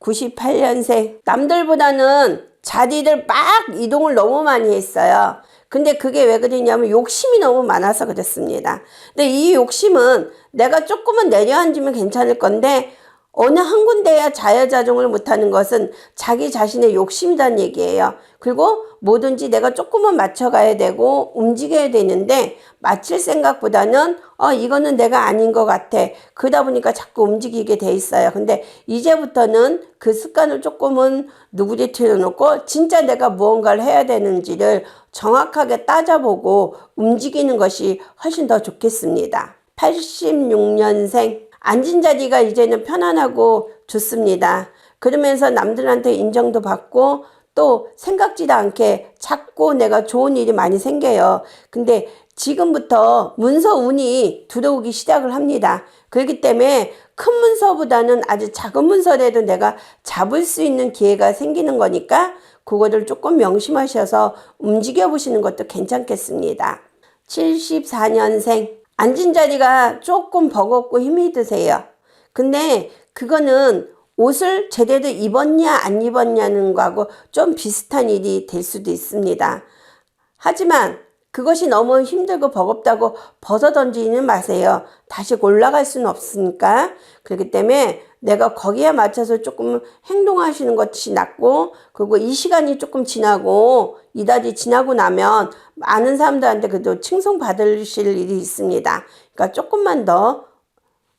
98년생. 남들보다는 자리를 막 이동을 너무 많이 했어요. 근데 그게 왜 그러냐면 욕심이 너무 많아서 그렇습니다. 근데 이 욕심은 내가 조금은 내려앉으면 괜찮을 건데 어느 한 군데야 자유자종을 못하는 것은 자기 자신의 욕심이란 얘기예요. 그리고 뭐든지 내가 조금은 맞춰가야 되고 움직여야 되는데 맞출 생각보다는 어 이거는 내가 아닌 것 같아. 그러다 보니까 자꾸 움직이게 돼 있어요. 근데 이제부터는 그 습관을 조금은 누구리 틀어놓고 진짜 내가 무언가를 해야 되는지를 정확하게 따져보고 움직이는 것이 훨씬 더 좋겠습니다. 86년생 앉은 자리가 이제는 편안하고 좋습니다. 그러면서 남들한테 인정도 받고 또 생각지도 않게 자꾸 내가 좋은 일이 많이 생겨요. 근데 지금부터 문서 운이 들어오기 시작을 합니다. 그렇기 때문에 큰 문서보다는 아주 작은 문서라도 내가 잡을 수 있는 기회가 생기는 거니까 그거를 조금 명심하셔서 움직여 보시는 것도 괜찮겠습니다. 74년생 앉은 자리가 조금 버겁고 힘이 드세요. 근데 그거는 옷을 제대로 입었냐 안 입었냐는 거하고 좀 비슷한 일이 될 수도 있습니다. 하지만 그것이 너무 힘들고 버겁다고 벗어 던지는 마세요. 다시 올라갈 수는 없으니까. 그렇기 때문에 내가 거기에 맞춰서 조금 행동하시는 것이 낫고, 그리고 이 시간이 조금 지나고, 이달이 지나고 나면 많은 사람들한테 그래도 칭송 받으실 일이 있습니다. 그러니까 조금만 더,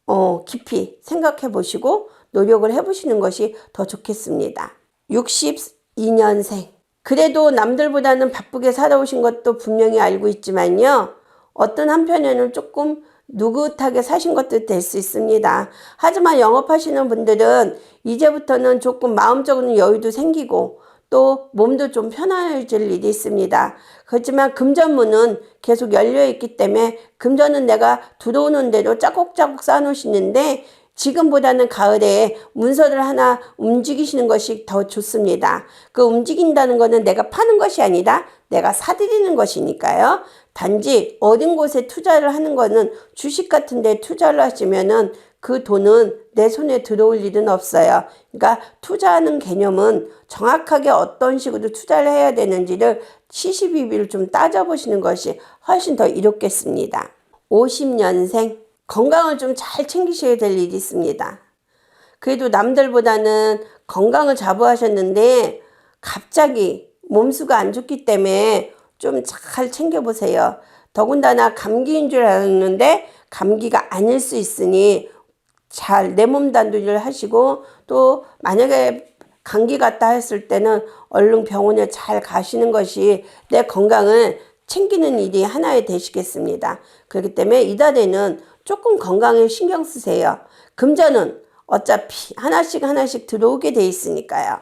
어, 깊이 생각해 보시고, 노력을 해 보시는 것이 더 좋겠습니다. 62년생. 그래도 남들보다는 바쁘게 살아오신 것도 분명히 알고 있지만요. 어떤 한편에는 조금 누긋하게 사신 것도 될 수 있습니다. 하지만 영업하시는 분들은 이제부터는 조금 마음적으로는 여유도 생기고 또 몸도 좀 편해질 일이 있습니다. 그렇지만 금전문은 계속 열려 있기 때문에 금전은 내가 들어오는 대로 짜곡짜곡 쌓아놓으시는데 지금보다는 가을에 문서를 하나 움직이시는 것이 더 좋습니다. 그 움직인다는 것은 내가 파는 것이 아니라 내가 사들이는 것이니까요. 단지 어딘 곳에 투자를 하는 것은 주식 같은 데 투자를 하시면은 그 돈은 내 손에 들어올 일은 없어요. 그러니까 투자하는 개념은 정확하게 어떤 식으로 투자를 해야 되는지를 시시비비를 좀 따져보시는 것이 훨씬 더 이롭겠습니다. 50년생 건강을 좀 잘 챙기셔야 될 일이 있습니다. 그래도 남들보다는 건강을 자부하셨는데 갑자기 몸수가 안 좋기 때문에 좀 잘 챙겨보세요. 더군다나 감기인 줄 알았는데 감기가 아닐 수 있으니 잘 내 몸 단도리를 하시고 또 만약에 감기 같다 했을 때는 얼른 병원에 잘 가시는 것이 내 건강을 챙기는 일이 하나에 되시겠습니다. 그렇기 때문에 이달에는 조금 건강에 신경 쓰세요. 금전은 어차피 하나씩 하나씩 들어오게 돼 있으니까요.